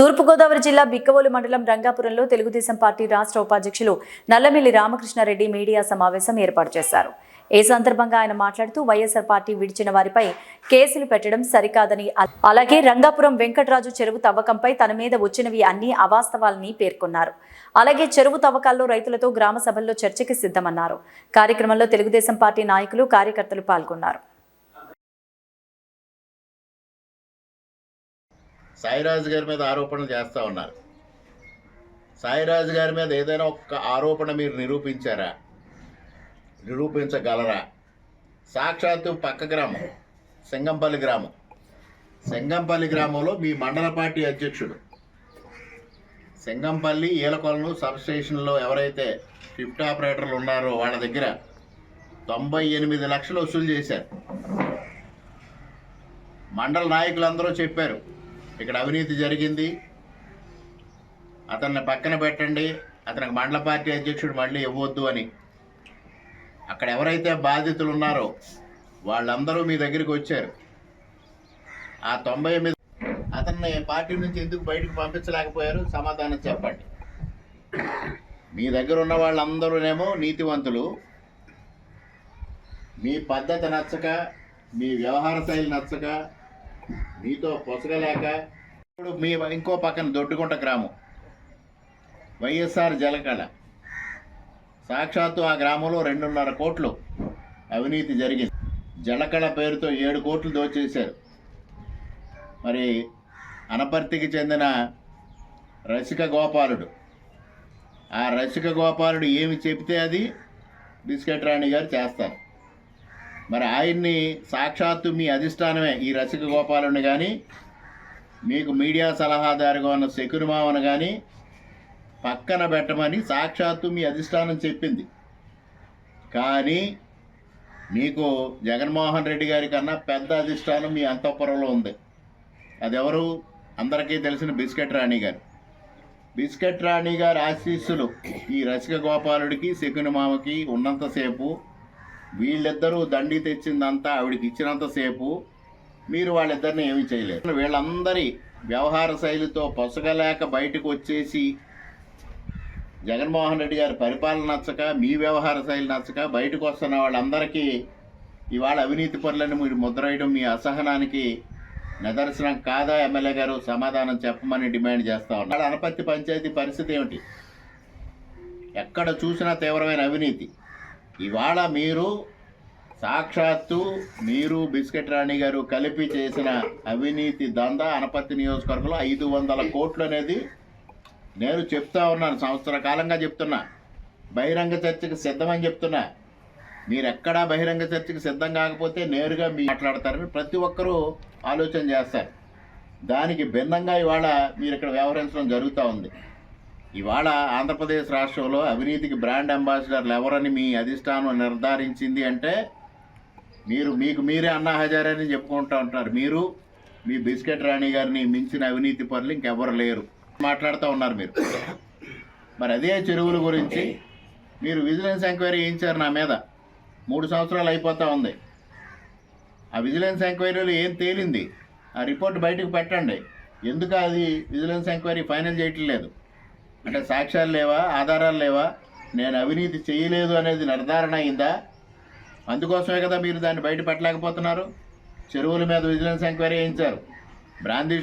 తూర్పుగోదావరి జిల్లా బిక్కవోలు మండలం రంగాపురంలో తెలుగుదేశం పార్టీ రాష్ట్ర ఉపాధ్యక్షులు నల్లమిల్లి రామకృష్ణారెడ్డి మీడియా సమావేశం ఏర్పాటు చేశారు. ఈ సందర్భంగా ఆయన మాట్లాడుతూ వైఎస్ఆర్ పార్టీ విడిచిన వారిపై కేసులు పెట్టడం సరికాదని అలాగే రంగాపురం వెంకటరాజు చెరువు తవ్వకంపై తన మీద వచ్చినవి అన్ని అవాస్తవాలని పేర్కొన్నారు. అలాగే చెరువు తవ్వకాల్లో రైతులతో గ్రామ సభల్లో చర్చకి సిద్ధమన్నారు. కార్యక్రమంలో తెలుగుదేశం పార్టీ నాయకులు కార్యకర్తలు పాల్గొన్నారు. సాయిరాజు గారి మీద ఆరోపణలు చేస్తూ ఉన్నారు. సాయిరాజు గారి మీద ఏదైనా ఒక్క ఆరోపణ మీరు నిరూపించారా? నిరూపించగలరా? సాక్షాత్తు పక్క గ్రామం సింగంపల్లి గ్రామం. సింగంపల్లి గ్రామంలో మీ మండల పార్టీ అధ్యక్షుడు. సింగంపల్లి ఈలకొలను సబ్ స్టేషన్లో ఎవరైతే షిఫ్ట్ ఆపరేటర్లు ఉన్నారో వాళ్ళ దగ్గర తొంభై ఎనిమిది లక్షలు వసూలు చేశారు. మండల నాయకులందరూ చెప్పారు. ఇక్కడ అవినీతి జరిగింది. అతన్ని పక్కన పెట్టండి. అతనికి మండల పార్టీ అధ్యక్షుడు మళ్ళీ ఇవ్వద్దు అని. అక్కడ ఎవరైతే బాధితులు ఉన్నారో వాళ్ళందరూ మీ దగ్గరికి వచ్చారు. ఆ తొంభై ఎనిమిది అతన్ని పార్టీ నుంచి ఎందుకు బయటకు పంపించలేకపోయారు? సమాధానం చెప్పండి. మీ దగ్గర ఉన్న వాళ్ళందరూనేమో నీతివంతులు. మీ పద్ధతి నచ్చక మీ వ్యవహార శైలి నచ్చక మీతో పొసగలేక ఇప్పుడు మీ ఇంకో పక్కన దొడ్డుకుంట గ్రామం. వైఎస్ఆర్ జలకళ. సాక్షాత్తు ఆ గ్రామంలో రెండున్నర కోట్లు అవినీతి జరిగింది. జలకళ పేరుతో ఏడు కోట్లు దోచేశారు. మరి అనపర్తికి చెందిన రసిక గోపాలుడు. ఆ రసిక గోపాలుడు ఏమి చెబితే అది? బిస్కెట్ రాణి గారు చేస్తారు. మరి ఆయన్ని సాక్షాత్తు మీ అధిష్టానమే ఈ రసిక గోపాలుని కానీ మీకు మీడియా సలహాదారుగా ఉన్న శకునిమావను కానీ పక్కన పెట్టమని సాక్షాత్తు మీ అధిష్టానం చెప్పింది. కానీ మీకు జగన్మోహన్ రెడ్డి గారి కన్నా పెద్ద అధిష్టానం మీ అంతఃపురంలో ఉంది. అది ఎవరు అందరికీ తెలిసిన బిస్కెట్ రాణి గారు. బిస్కెట్ రాణి గారి ఆశీస్సులు ఈ రసిక గోపాలుడికి శకునిమామకి ఉన్నంతసేపు వీళ్ళిద్దరూ దండి తెచ్చిందంతా ఆవిడకి ఇచ్చినంతసేపు మీరు వాళ్ళిద్దరిని ఏమీ చేయలేరు. వీళ్ళందరి వ్యవహార శైలితో పొసగలేక బయటకు వచ్చేసి జగన్మోహన్ రెడ్డి గారి పరిపాలన నచ్చక మీ వ్యవహార శైలి నచ్చక బయటకు వస్తున్న వాళ్ళందరికీ ఇవాళ అవినీతి పనులను మీరు ముద్రేయడం మీ అసహనానికి నిదర్శనం కాదా? ఎమ్మెల్యే గారు సమాధానం చెప్పమని డిమాండ్ చేస్తా ఉన్నారు. అనపత్తి పంచాయతీ పరిస్థితి ఏమిటి? ఎక్కడ చూసినా తీవ్రమైన అవినీతి. ఇవాళ మీరు సాక్షాత్తు మీరు బిస్కెట్ రాణి గారు కలిపి చేసిన అవినీతి దందా అనపత్తి నియోజకవర్గంలో ఐదు వందల కోట్లు అనేది నేను చెప్తా ఉన్నాను సంవత్సర కాలంగా చెప్తున్నా. బహిరంగ చర్చకు సిద్ధమని చెప్తున్నా. మీరు ఎక్కడా బహిరంగ చర్చకు సిద్ధం కాకపోతే నేరుగా మీ మాట్లాడతారని ప్రతి ఒక్కరూ ఆలోచన చేస్తారు. దానికి భిన్నంగా ఇవాళ మీరు ఇక్కడ వ్యవహరించడం జరుగుతూ ఉంది. ఇవాళ ఆంధ్రప్రదేశ్ రాష్ట్రంలో అవినీతికి బ్రాండ్ అంబాసిడర్లు ఎవరని మీ అధిష్టానం నిర్ధారించింది అంటే మీరు మీకు మీరే అన్నా హజారే అని చెప్పుకుంటూ ఉంటారు మీరు మీ బిస్కెట్ రాణి గారిని మించిన అవినీతి పనులు ఇంకెవరు లేరు. మాట్లాడుతూ ఉన్నారు మీరు. మరి అదే చెరువుల గురించి మీరు విజిలెన్స్ ఎంక్వైరీ చేయించారు నా మీద. మూడు సంవత్సరాలు అయిపోతూ ఉంది. ఆ విజిలెన్స్ ఎంక్వైరీలో ఏం తేలింది? ఆ రిపోర్ట్ బయటకు పెట్టండి. ఎందుకు అది విజిలెన్స్ ఎంక్వైరీ ఫైనల్ చేయట్లేదు? అంటే సాక్ష్యాలు లేవా ఆధారాలు లేవా? నేను అవినీతి చేయలేదు అనేది నిర్ధారణ అయిందా? అందుకోసమే కదా మీరు దాన్ని బయట పెట్టలేకపోతున్నారు. చెరువుల మీద విజిలెన్స్ ఎంక్వైరీ చేయించారు. బ్రాందీ